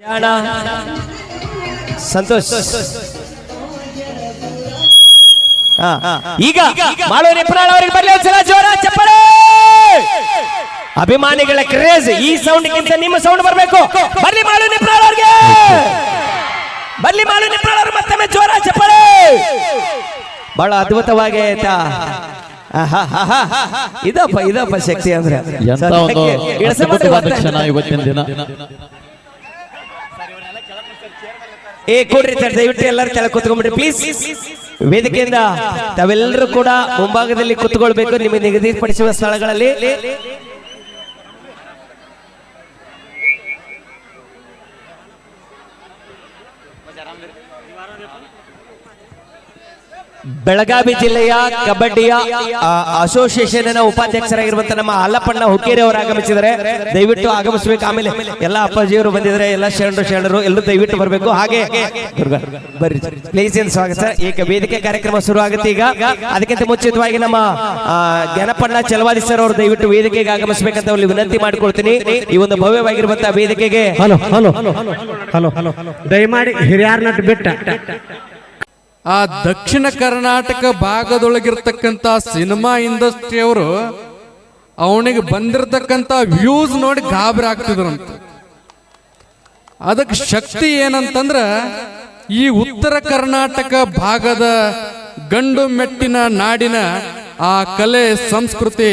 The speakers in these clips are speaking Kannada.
ಜಾಣ ಸಂತೋಷ್ ಹಾ, ಈಗ ಮಾಳು ನಿಪ್ರಾಳ್ ಅವರಿಗೆ ಬರ್ಲಿ ಒಂದ್ಸಲ ಜೋರ ಚಪ್ಪಳೆ ಅಭಿಮಾನಿಗಳ ಕ್ರೇಜ್ ಈ ಸೌಂಡ್ಗಿಂತ ನಿಮ್ಮ ಸೌಂಡ್ ಬರಬೇಕು. ಬರ್ಲಿ ಮಾಡು ನಿಪ್ರಾಳವ್ರಿಗೆ. ಬರ್ಲಿ ಮಾಡು ನಿಪ್ರಾಳವ್ರು ಮತ್ತೊಮ್ಮೆ ಜೋರ ಚಪ್ಪಳೆ ಬಹಳ ಅದ್ಭುತವಾಗಿ ಆಯ್ತಾ. ಇದಪ್ಪ ಇದಪ್ಪ ಶಕ್ತಿ ಅಂದ್ರೆ. ಇವತ್ತಿನ ದಿನ. ಏ ಕೊಡ್ರಿ ಸರ್ ದಯವಿಟ್ಟು ಎಲ್ಲರೂ ಕೆಳಗೆ ಕೂತ್ಕೊಂಡ್ಬಿಡಿ ಪ್ಲೀಸ್ ವೇದಿಕೆಯಿಂದ ತಾವೆಲ್ಲರೂ ಕೂಡ ಮುಂಭಾಗದಲ್ಲಿ ಕುತ್ಕೊಳ್ಬೇಕು ನಿಮಗೆ ನಿಗದಿಪಡಿಸುವ ಸ್ಥಳಗಳಲ್ಲಿ. ಬೆಳಗಾವಿ ಜಿಲ್ಲೆಯ ಕಬಡ್ಡಿಯ ಅಸೋಸಿಯೇಷನ್ ಉಪಾಧ್ಯಕ್ಷರಾಗಿರುವಂತಹ ನಮ್ಮ ಅಲ್ಲಪ್ಪಣ್ಣ ಹುಕ್ಕೇರಿ ಅವರು ಆಗಮಿಸಿದರೆ ದಯವಿಟ್ಟು ಆಗಮಿಸಬೇಕು. ಆಮೇಲೆ ಎಲ್ಲ ಅಪ್ಪಾಜಿಯವರು ಬಂದಿದ್ದಾರೆ. ಎಲ್ಲ ಶರಣರು ಶರಣರು, ಎಲ್ಲರೂ ದಯವಿಟ್ಟು ಬರಬೇಕು. ಹಾಗೆ ಬರ್ರಿ. ಪ್ಲೀಸ್ ಏನು ಸ್ವಾಗತ. ಈಗ ವೇದಿಕೆ ಕಾರ್ಯಕ್ರಮ ಶುರು ಆಗುತ್ತೆ ಈಗ. ಅದಕ್ಕಿಂತ ಮುಂಚಿತವಾಗಿ ನಮ್ಮ ಜ್ಞಾನಪಣ್ಣ ಚಲವಾದಿ ಸರ್ ಅವರು ದಯವಿಟ್ಟು ವೇದಿಕೆಗೆ ಆಗಮಿಸಬೇಕಂತ ಅಲ್ಲಿ ವಿನಂತಿ ಮಾಡ್ಕೊಳ್ತೀನಿ. ಈ ಒಂದು ಭವ್ಯವಾಗಿರುವಂತಹ ವೇದಿಕೆಗೆ ಹಲೋ ಹಲೋ ಹಲೋ ಹಲೋ ದಯಮಾಡಿ ಹಿರಿಯಾರ್ ನಟ್ ಬಿಟ್ಟ. ಆ ದಕ್ಷಿಣ ಕರ್ನಾಟಕ ಭಾಗದೊಳಗಿರ್ತಕ್ಕಂಥ ಸಿನಿಮಾ ಇಂಡಸ್ಟ್ರಿ ಅವರು ಅವನಿಗೆ ಬಂದಿರತಕ್ಕಂಥ ವ್ಯೂಸ್ ನೋಡಿ ಗಾಬರಿ ಆಗ್ತಿದ್ರಂತ ಅದಕ್ಕೆ ಶಕ್ತಿ ಏನಂತಂದ್ರ ಈ ಉತ್ತರ ಕರ್ನಾಟಕ ಭಾಗದ ಗಂಡು ಮೆಟ್ಟಿನ ನಾಡಿನ ಆ ಕಲೆ, ಸಂಸ್ಕೃತಿ,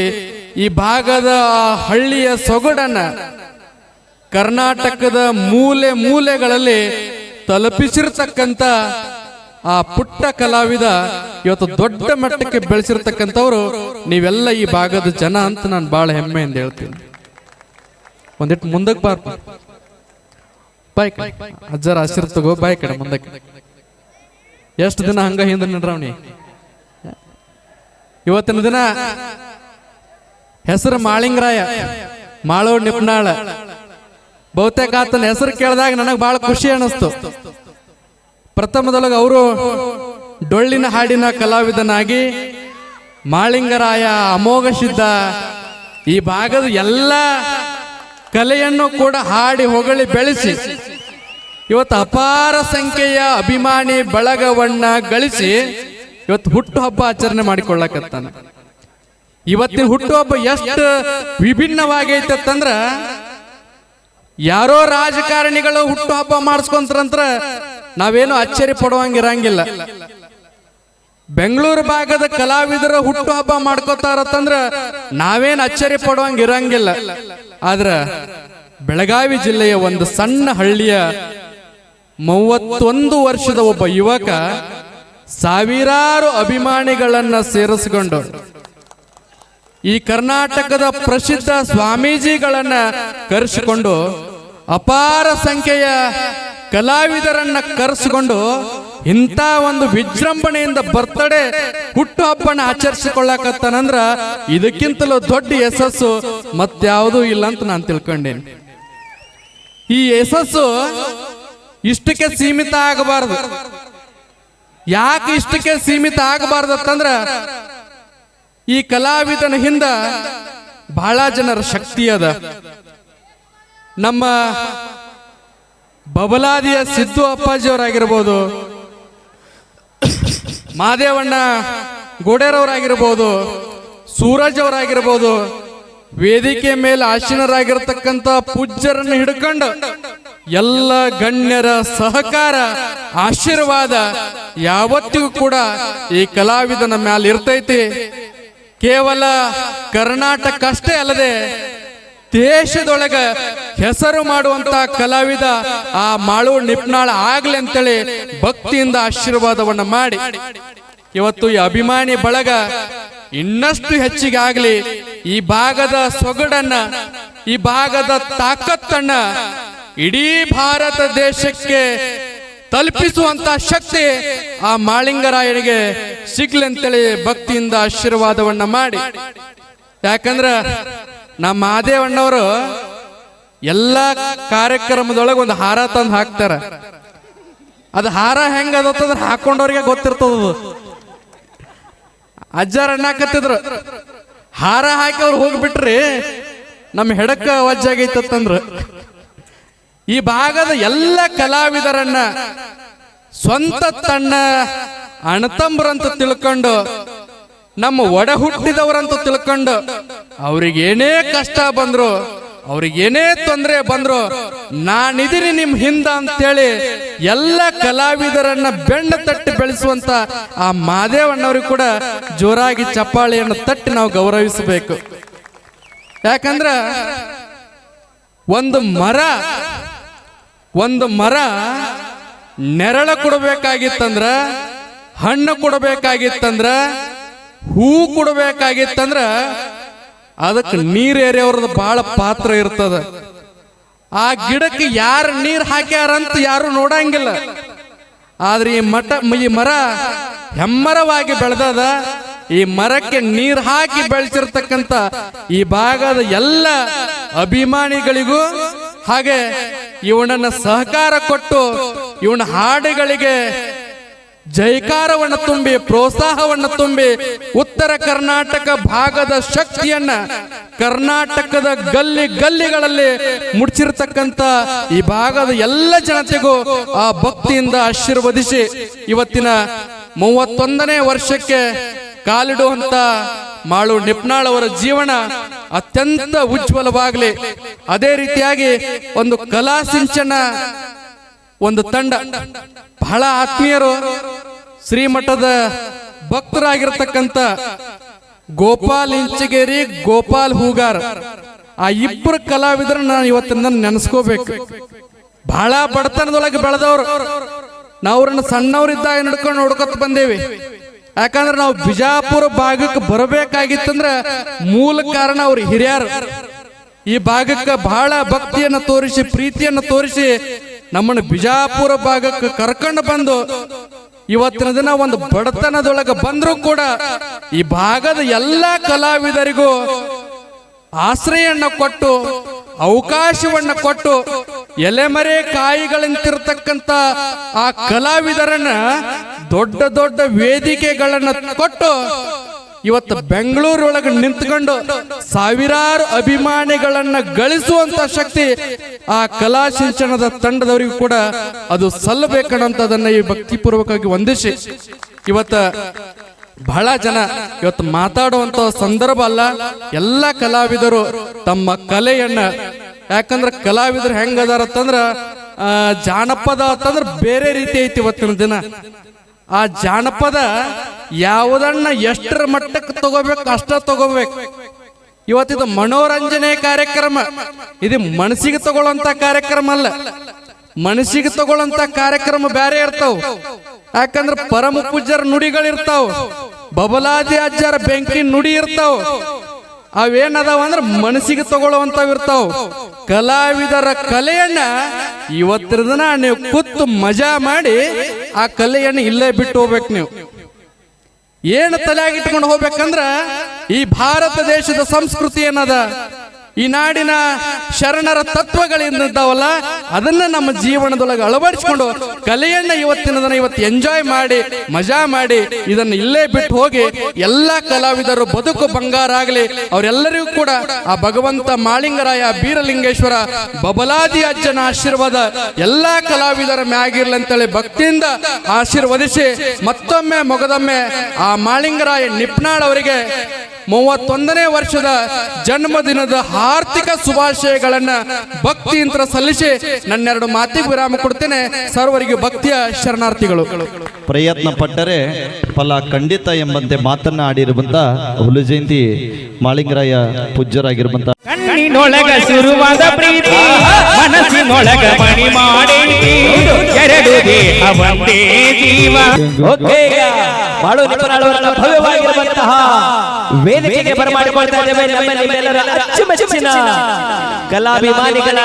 ಈ ಭಾಗದ ಆ ಹಳ್ಳಿಯ ಸೊಗಡನ್ನ ಕರ್ನಾಟಕದ ಮೂಲೆ ಮೂಲೆಗಳಲ್ಲಿ ತಲುಪಿಸಿರ್ತಕ್ಕಂಥ ಆ ಪುಟ್ಟ ಕಲಾವಿದ ಇವತ್ತು ದೊಡ್ಡ ಮಟ್ಟಕ್ಕೆ ಬೆಳೆಸಿರ್ತಕ್ಕಂಥವ್ರು, ನೀವೆಲ್ಲ ಈ ಭಾಗದ ಜನ ಅಂತ ನಾನು ಬಹಳ ಹೆಮ್ಮೆಯಿಂದ ಹೇಳ್ತೀನಿ. ಒಂದಿಟ್ಟು ಮುಂದಕ್ಕೆ ಬಾರ್. ಬಾಯ್. ಅಜ್ಜರ ಹಸಿರು ತಗೋ, ಬಾಯ್ ಕಡೆ ಮುಂದಕ್ಕೆ. ಎಷ್ಟು ದಿನ ಹಂಗ ಹಿಂದೆ ನಿಂಡ್ರವ್ನಿ ಇವತ್ತಿನ ದಿನ ಹೆಸರು ಮಾಳಿಂಗರಾಯ ಮಾಳೋ ನಿಪ್ನಾಳ. ಬಹುತೇಕ ಆತನ ಹೆಸರು ಕೇಳಿದಾಗ ನನಗೆ ಬಹಳ ಖುಷಿ ಅನಿಸ್ತು. ಪ್ರಥಮದೊಳಗೆ ಅವರು ಡೊಳ್ಳಿನ ಹಾಡಿನ ಕಲಾವಿದನಾಗಿ ಮಾಳಿಂಗರಾಯ ಅಮೋಘ ಸಿದ್ಧ ಈ ಭಾಗದ ಎಲ್ಲ ಕಲೆಯನ್ನು ಕೂಡ ಹಾಡಿ ಹೊಗಳಿ ಬೆಳೆಸಿ, ಇವತ್ತು ಅಪಾರ ಸಂಖ್ಯೆಯ ಅಭಿಮಾನಿ ಬಳಗವನ್ನ ಗಳಿಸಿ ಇವತ್ತು ಹುಟ್ಟು ಹಬ್ಬ ಆಚರಣೆ ಮಾಡಿಕೊಳ್ಳಕತ್ತಾನೆ. ಇವತ್ತಿನ ಹುಟ್ಟುಹಬ್ಬ ಎಷ್ಟು ವಿಭಿನ್ನವಾಗೈತಂದ್ರ, ಯಾರೋ ರಾಜಕಾರಣಿಗಳು ಹುಟ್ಟುಹಬ್ಬ ಮಾಡಿಸ್ಕೊಂತಾರಂತ್ರ ನಾವೇನು ಅಚ್ಚರಿ ಪಡುವಂಗಿರಂಗಿಲ್ಲ ಬೆಂಗಳೂರು ಭಾಗದ ಕಲಾವಿದರು ಹುಟ್ಟುಹಬ್ಬ ಮಾಡ್ಕೋತಾರತ್ತಂದ್ರ ನಾವೇನು ಅಚ್ಚರಿ ಪಡುವಂಗಿರಂಗಿಲ್ಲ ಆದ್ರ ಬೆಳಗಾವಿ ಜಿಲ್ಲೆಯ ಒಂದು ಸಣ್ಣ ಹಳ್ಳಿಯ ಮೂವತ್ತೊಂದು ವರ್ಷದ ಒಬ್ಬ ಯುವಕ ಸಾವಿರಾರು ಅಭಿಮಾನಿಗಳನ್ನ ಸೇರಿಸಿಕೊಂಡು ಈ ಕರ್ನಾಟಕದ ಪ್ರಸಿದ್ಧ ಸ್ವಾಮೀಜಿಗಳನ್ನ ಕರೆಸಿಕೊಂಡು ಅಪಾರ ಸಂಖ್ಯೆಯ ಕಲಾವಿದರನ್ನ ಕರೆಸಿಕೊಂಡು ಇಂಥ ಒಂದು ವಿಜೃಂಭಣೆಯಿಂದ ಬರ್ತಡೆ ಹುಟ್ಟುಹಬ್ಬನ ಆಚರಿಸಿಕೊಳ್ಳಕತ್ತಾನಂದ್ರ ಇದಕ್ಕಿಂತಲೂ ದೊಡ್ಡ ಯಶಸ್ಸು ಮತ್ಯಾವುದೂ ಇಲ್ಲ ಅಂತ ನಾನು ತಿಳ್ಕೊಂಡೇನೆ. ಈ ಯಶಸ್ಸು ಇಷ್ಟಕ್ಕೆ ಸೀಮಿತ ಆಗಬಾರದು. ಯಾಕೆ ಇಷ್ಟಕ್ಕೆ ಸೀಮಿತ ಆಗಬಾರ್ದತ್ತಂದ್ರ ಈ ಕಲಾವಿದನ ಹಿಂದ ಬಹಳ ಜನರ ಶಕ್ತಿ ಅದ. ನಮ್ಮ ಬಬಲಾದಿಯ ಸಿದ್ದು ಅಪ್ಪಾಜಿಯವರಾಗಿರ್ಬೋದು, ಮಾದೇವಣ್ಣ ಗೋಡೆರವರಾಗಿರ್ಬೋದು ಸೂರಜ್ ಅವರಾಗಿರ್ಬೋದು ವೇದಿಕೆ ಮೇಲೆ ಆಸೀನರಾಗಿರ್ತಕ್ಕಂಥ ಪೂಜ್ಯರನ್ನು ಹಿಡ್ಕೊಂಡು ಎಲ್ಲ ಗಣ್ಯರ ಸಹಕಾರ, ಆಶೀರ್ವಾದ ಯಾವತ್ತಿಗೂ ಕೂಡ ಈ ಕಲಾವಿದನ ಮ್ಯಾಲ ಇರ್ತೈತಿ ಕೇವಲ ಕರ್ನಾಟಕ ಅಷ್ಟೇ ಅಲ್ಲದೆ ದೇಶದೊಳಗ ಹೆಸರು ಮಾಡುವಂತ ಕಲಾವಿದ ಆ ಮಾಳು ನಿಪ್ನಾಳ ಆಗ್ಲಿ ಅಂತೇಳಿ ಭಕ್ತಿಯಿಂದ ಆಶೀರ್ವಾದವನ್ನ ಮಾಡಿ. ಇವತ್ತು ಈ ಅಭಿಮಾನಿ ಬಳಗ ಇನ್ನಷ್ಟು ಹೆಚ್ಚಿಗೆ ಆಗ್ಲಿ ಈ ಭಾಗದ ಸೊಗಡನ್ನ, ಈ ಭಾಗದ ತಾಕತ್ತನ್ನ ಇಡೀ ಭಾರತ ದೇಶಕ್ಕೆ ತಲುಪಿಸುವಂತ ಶಕ್ತಿ ಆ ಮಾಳಿಂಗರಾಯನಿಗೆ ಸಿಗ್ಲಿ ಅಂತೇಳಿ ಭಕ್ತಿಯಿಂದ ಆಶೀರ್ವಾದವನ್ನ ಮಾಡಿ. ಯಾಕಂದ್ರ ನಮ್ಮ ಮಾದೇವಣ್ಣವರು ಎಲ್ಲ ಕಾರ್ಯಕ್ರಮದೊಳಗೆ ಒಂದು ಹಾರ ತಂದು ಹಾಕ್ತಾರ. ಅದು ಹಾರ ಹೆಂಗ ಅದತ್ತಂದ್ರೆ ಹಾಕೊಂಡವ್ರಿಗೆ ಗೊತ್ತಿರ್ತದ ಅಜ್ಜಾರ ಅಣ್ಣಾಕತ್ತಿದ್ರು ಹಾರ ಹಾಕಿ ಅವ್ರು ಹೋಗ್ಬಿಟ್ರಿ ನಮ್ಮ ಹೆಡಕ್ಕ ವಜ್ಜಾಗೈತಂದ್ರ ಈ ಭಾಗದ ಎಲ್ಲ ಕಲಾವಿದರನ್ನ ಸ್ವಂತ ತನ್ನ ಅಣತಂಬ್ರಂತ ತಿಳ್ಕೊಂಡು ನಮ್ಮ ಒಡ ಹುಟ್ಟಿದವರಂತ ತಿಳ್ಕೊಂಡು ಅವ್ರಿಗೇನೇ ಕಷ್ಟ ಬಂದ್ರು ಅವ್ರಿಗೇನೇ ತೊಂದರೆ ಬಂದ್ರು ನಾನಿದಿರಿ ನಿಮ್ ಹಿಂದ ಅಂತೇಳಿ ಎಲ್ಲ ಕಲಾವಿದರನ್ನ ಬೆಣ್ಣ ತಟ್ಟಿ ಬೆಳೆಸುವಂತ ಆ ಮಾದೇವಣ್ಣವ್ರಿಗೆ ಕೂಡ ಜೋರಾಗಿ ಚಪ್ಪಾಳೆಯನ್ನು ತಟ್ಟಿ ನಾವು ಗೌರವಿಸಬೇಕು. ಯಾಕಂದ್ರ ಒಂದು ಮರ ಒಂದು ಮರ ನೆರಳ ಕೊಡಬೇಕಾಗಿತ್ತಂದ್ರ ಹಣ್ಣು ಕೊಡಬೇಕಾಗಿತ್ತಂದ್ರ ಹೂ ಕೊಡಬೇಕಾಗಿತ್ತಂದ್ರ ಅದಕ್ಕೆ ನೀರ್ ಏರಿಯವ್ರದ್ದು ಬಹಳ ಪಾತ್ರ ಇರ್ತದ. ಆ ಗಿಡಕ್ಕೆ ಯಾರು ನೀರ್ ಹಾಕ್ಯಾರಂತ ಯಾರು ನೋಡಂಗಿಲ್ಲ. ಆದ್ರೆ ಈ ಮಠ, ಈ ಮರ ಹೆಮ್ಮರವಾಗಿ ಬೆಳೆದದ. ಈ ಮರಕ್ಕೆ ನೀರ್ ಹಾಕಿ ಬೆಳೆಸಿರ್ತಕ್ಕಂಥ ಈ ಭಾಗದ ಎಲ್ಲ ಅಭಿಮಾನಿಗಳಿಗೂ ಹಾಗೆ ಇವನನ್ನ ಸಹಕಾರ ಕೊಟ್ಟು ಇವನ ಹಾಡುಗಳಿಗೆ ಜೈಕಾರವನ್ನು ತುಂಬಿ, ಪ್ರೋತ್ಸಾಹವನ್ನು ತುಂಬಿ ಉತ್ತರ ಕರ್ನಾಟಕ ಭಾಗದ ಶಕ್ತಿಯನ್ನ ಕರ್ನಾಟಕದ ಗಲ್ಲಿ ಗಲ್ಲಿಗಳಲ್ಲಿ ಮುಡ್ಚಿರ್ತಕ್ಕಂಥ ಈ ಭಾಗದ ಎಲ್ಲ ಜನತೆಗೂ ಆ ಭಕ್ತಿಯಿಂದ ಆಶೀರ್ವದಿಸಿ ಇವತ್ತಿನ ಮೂವತ್ತೊಂದನೇ ವರ್ಷಕ್ಕೆ ಕಾಲಿಡುವಂತ ಮಾಳು ನಿಪ್ನಾಳ್ ಅವರ ಜೀವನ ಅತ್ಯಂತ ಉಜ್ವಲವಾಗಲಿ. ಅದೇ ರೀತಿಯಾಗಿ ಒಂದು ಕಲಾ ಸಿಂಚನ ಒಂದು ತಂಡ. ಬಹಳ ಆತ್ಮೀಯರು ಶ್ರೀಮಠದ ಭಕ್ತರಾಗಿರ್ತಕ್ಕಂಥ ಗೋಪಾಲ್ ಇಂಚಗೇರಿ, ಗೋಪಾಲ್ ಹೂಗಾರ್. ಆ ಇಬ್ಬರು ಕಲಾವಿದರ ನಾನು ಇವತ್ತಿನ ನೆನೆಸ್ಕೋಬೇಕು. ಬಹಳ ಬಡತನದೊಳಗೆ ಬೆಳೆದವರು. ನಾವು ಅವ್ರನ್ನ ಸಣ್ಣವರಿದ್ದಾಗ ನಡ್ಕೊಂಡು ನೋಡ್ಕೊತ ಬಂದೇವಿ. ಯಾಕಂದ್ರೆ ನಾವು ಬಿಜಾಪುರ ಭಾಗಕ್ಕೆ ಬರಬೇಕಾಗಿತ್ತಂದ್ರ ಮೂಲ ಕಾರಣ ಅವ್ರು ಹಿರಿಯರು. ಈ ಭಾಗಕ್ಕೆ ಬಹಳ ಭಕ್ತಿಯನ್ನು ತೋರಿಸಿ, ಪ್ರೀತಿಯನ್ನು ತೋರಿಸಿ ನಮ್ಮನ್ನು ಬಿಜಾಪುರ ಭಾಗಕ್ಕೆ ಕರ್ಕೊಂಡು ಬಂದು ಇವತ್ತಿನ ದಿನ ಒಂದು ಬಡತನದೊಳಗೆ ಬಂದರೂ ಕೂಡ ಈ ಭಾಗದ ಎಲ್ಲ ಕಲಾವಿದರಿಗೂ ಆಶ್ರಯವನ್ನು ಕೊಟ್ಟು, ಅವಕಾಶವನ್ನ ಕೊಟ್ಟು, ಎಲೆಮರೆ ಕಾಯಿಗಳಂತಿರ್ತಕ್ಕಂಥ ಆ ಕಲಾವಿದರನ್ನ ದೊಡ್ಡ ದೊಡ್ಡ ವೇದಿಕೆಗಳನ್ನು ಕೊಟ್ಟು ಇವತ್ತು ಬೆಂಗಳೂರೊಳಗೆ ನಿಂತ್ಕೊಂಡು ಸಾವಿರಾರು ಅಭಿಮಾನಿಗಳನ್ನ ಗಳಿಸುವಂತ ಶಕ್ತಿ ಆ ಕಲಾ ಶಿಕ್ಷಣದ ತಂಡದವರಿಗೂ ಕೂಡ ಅದು ಸಲ್ಲಬೇಕನ್ನೋಂಥದ್ದನ್ನ ಈ ಭಕ್ತಿಪೂರ್ವಕವಾಗಿ ವಂದಿಸಿ. ಇವತ್ತ ಬಹಳ ಜನ ಇವತ್ತು ಮಾತಾಡುವಂತ ಸಂದರ್ಭ ಅಲ್ಲ, ಎಲ್ಲ ಕಲಾವಿದರು ತಮ್ಮ ಕಲೆಯನ್ನ, ಯಾಕಂದ್ರೆ ಕಲಾವಿದರು ಹೆಂಗದಾರ ಅಂತಂದ್ರ ಜಾನಪದ ಅಂತಂದ್ರ ಬೇರೆ ರೀತಿ ಐತಿ ಇವತ್ತಿನ ದಿನ. ಆ ಜಾನಪದ ಯಾವುದನ್ನ ಎಷ್ಟರ ಮಟ್ಟಕ್ಕೆ ತಗೋಬೇಕು, ಅಷ್ಟ ತಗೋಬೇಕು. ಇವತ್ತಿದು ಮನೋರಂಜನೆ ಕಾರ್ಯಕ್ರಮ. ಇದು ಮನಸ್ಸಿಗೆ ತಗೊಳ್ಳೋಂಥ ಕಾರ್ಯಕ್ರಮ ಅಲ್ಲ. ಮನಸ್ಸಿಗೆ ತಗೊಳ್ಳೋಂಥ ಕಾರ್ಯಕ್ರಮ ಬೇರೆ ಇರ್ತಾವ. ಯಾಕಂದ್ರೆ ಪರಮ ಪೂಜ್ಯರ ನುಡಿಗಳಿರ್ತಾವ. ಬಬಲಾದಿ ಅಜ್ಜರ ಬೆಂಕಿ ನುಡಿ ಇರ್ತಾವ. ಅವೇನದಾವ ಅಂದ್ರೆ ಮನಸ್ಸಿಗೆ ತಗೊಳ್ಳುವಂಥವು ಇರ್ತಾವ. ಕಲಾವಿದರ ಕಲೆಯನ್ನ ಇವತ್ತಿನ ದಿನ ನೀವು ಕೂತು ಮಜಾ ಮಾಡಿ ಆ ಕಲೆಯನ್ನು ಇಲ್ಲೇ ಬಿಟ್ಟು ಹೋಗ್ಬೇಕು ನೀವು. ಏನು ತಲೆಯಾಗಿಟ್ಕೊಂಡು ಹೋಗ್ಬೇಕಂದ್ರ ಈ ಭಾರತ ದೇಶದ ಸಂಸ್ಕೃತಿ ಏನದ? ಈ ನಾಡಿನ ಶರಣರ ತತ್ವಗಳಿದ್ದಾವಲ್ಲ, ಅದನ್ನ ನಮ್ಮ ಜೀವನದೊಳಗೆ ಅಳವಡಿಸಿಕೊಂಡು ಕಲೆಯನ್ನ ಇವತ್ತಿನ ದಿನ ಇವತ್ತು ಎಂಜಾಯ್ ಮಾಡಿ, ಮಜಾ ಮಾಡಿ, ಇದನ್ನ ಇಲ್ಲೇ ಬಿಟ್ಟು ಹೋಗಿ ಎಲ್ಲಾ ಕಲಾವಿದರು ಬದುಕು ಬಂಗಾರ ಆಗಲಿ, ಅವರೆಲ್ಲರಿಗೂ ಕೂಡ ಆ ಭಗವಂತ ಮಾಳಿಂಗರಾಯ ಬೀರಲಿಂಗೇಶ್ವರ ಬಬಲಾದಿ ಅಜ್ಜನ ಆಶೀರ್ವಾದ ಎಲ್ಲಾ ಕಲಾವಿದರ ಮ್ಯಾಗಿರ್ಲಿ ಅಂತೇಳಿ ಭಕ್ತಿಯಿಂದ ಆಶೀರ್ವದಿಸಿ ಮತ್ತೊಮ್ಮೆ ಮೊಗದೊಮ್ಮೆ ಆ ಮಾಳಿಂಗರಾಯ ನಿಪ್ನಾಳ್ ಅವರಿಗೆ ಮೂವತ್ತೊಂದನೇ ವರ್ಷದ ಜನ್ಮದಿನದ ಆರ್ಥಿಕ ಶುಭಾಶಯಗಳನ್ನ ಭಕ್ತಿಯಿಂದ ಸಲ್ಲಿಸಿ ನನ್ನೆರಡು ಮಾತಿಗೆ ವಿರಾಮ ಕೊಡ್ತೇನೆ. ಸರ್ವರಿಗೆ ಭಕ್ತಿಯ ಶರಣಾರ್ಥಿಗಳು. ಪ್ರಯತ್ನ ಪಟ್ಟರೆ ಫಲ ಖಂಡಿತ ಎಂಬಂತೆ ಮಾತನ್ನ ಆಡಿರುವಂತ ಹುಲು ಜಯಂತಿ ಮಾಳಿಂಗರಾಯ ಪೂಜ್ಯರಾಗಿರುವಂತ ಕಣ್ಣಿನೊಳಗ ಶುರುವಾದ ಪ್ರೀತಿ ಮನಸ್ಸಿನೊಳಗ ಮಣಿ ಎರಡು ದೇಹ ಒಂದೇ ಜೀವ ಬಾಳು ನಿಪುಣರವರ ಭವ್ಯವಾಗಿರುವಂತಹ ವೇದಿಕೆಗೆ ಬರಮಾಡಿಕೊಳ್ತಾ ಇದ್ದೇವೆ. ನಮ್ಮ ನಿಮ್ಮೆಲ್ಲರ ಅಚ್ಚುಮೆಚ್ಚಿನ ಕಲಾಭಿಮಾನಿಗಳ